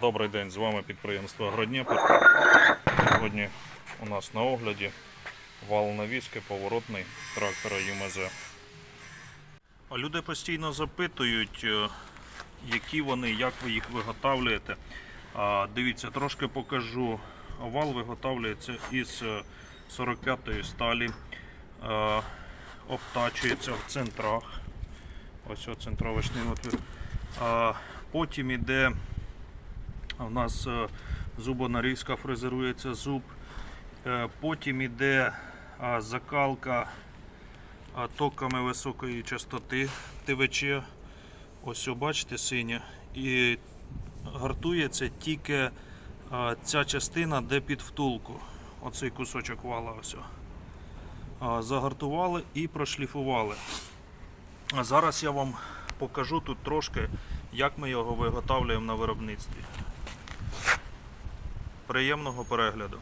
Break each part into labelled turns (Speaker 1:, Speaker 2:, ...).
Speaker 1: Добрий день, з вами підприємство Агродніпр. Сьогодні у нас на огляді вал навіски поворотний трактора ЮМЗ. Люди постійно запитують, е, які вони, як ви їх виготовлюєте. Дивіться, трошки покажу. Вал виготовлюється із е, 45-ї сталі, Е, обтачується в центрах. Ось о, центровочний отвір. А, Потім іде у нас е, зубонарізка, фрезерується зуб. Е, Потім іде закалка токами високої частоти ТВЧ. Ось бачите синя. І гартується тільки ця частина, де під втулку. Оцей кусочок вала ось. Загартували і прошліфували. А зараз я вам покажу тут трошки, як ми його виготовлюємо на виробництві. Приємного перегляду.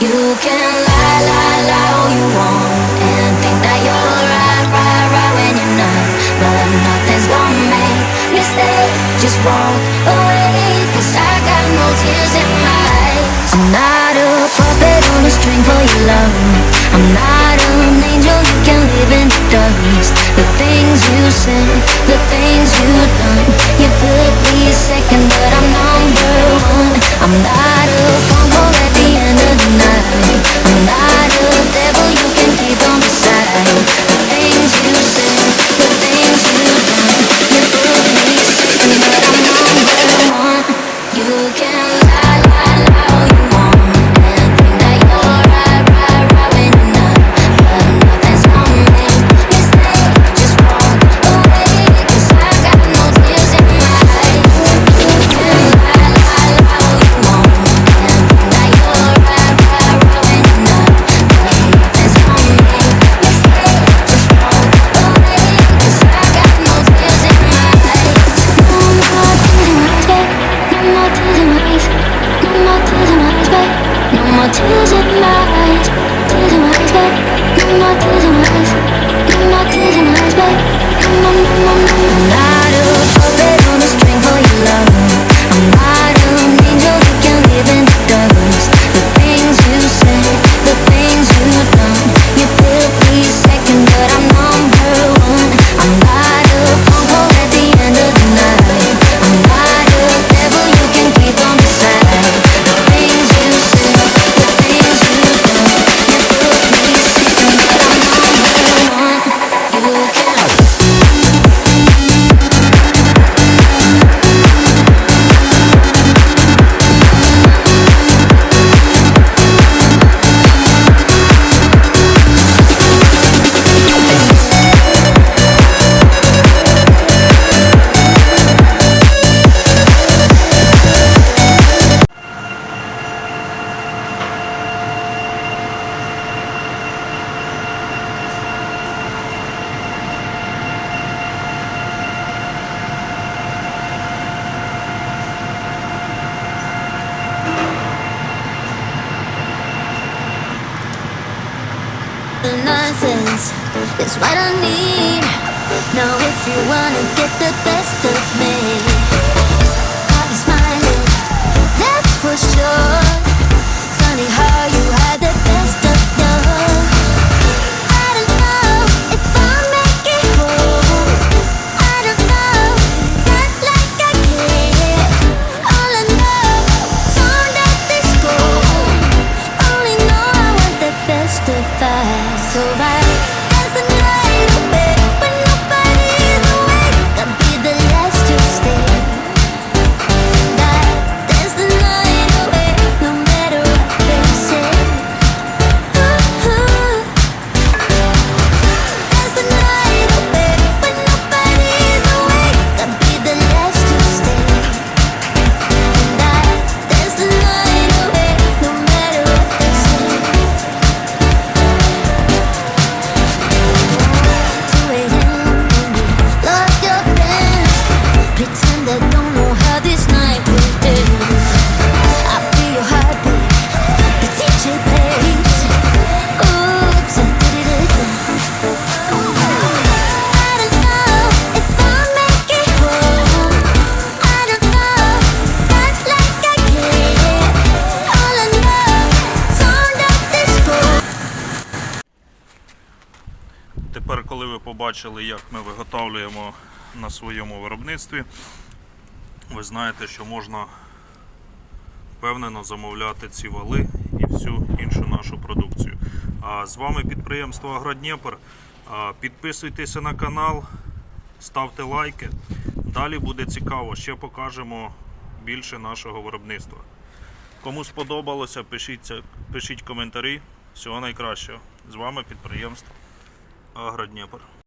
Speaker 2: You can Just walk away Cause I got no tears in my eyes. I'm not a puppet on a string for your love. I'm not an angel you can live in the dust. The things you say, the things you've done. You put me second but I'm number one. I'm not more tears in my eyes, tears in my eyes babe No more tears in my eyes No more tears in my eyes, nonsense is what I need. Now, if you wanna get the best of me,
Speaker 1: побачили, як ми виготовлюємо на своєму виробництві, ви знаєте, що можна впевнено замовляти ці вали і всю іншу нашу продукцію. А з вами підприємство Агродніпр. Підписуйтеся на канал, ставте лайки. Далі буде цікаво, ще покажемо більше нашого виробництва. Кому сподобалося, пишіть, пишіть коментарі. Всього найкращого. З вами підприємство Агродніпр.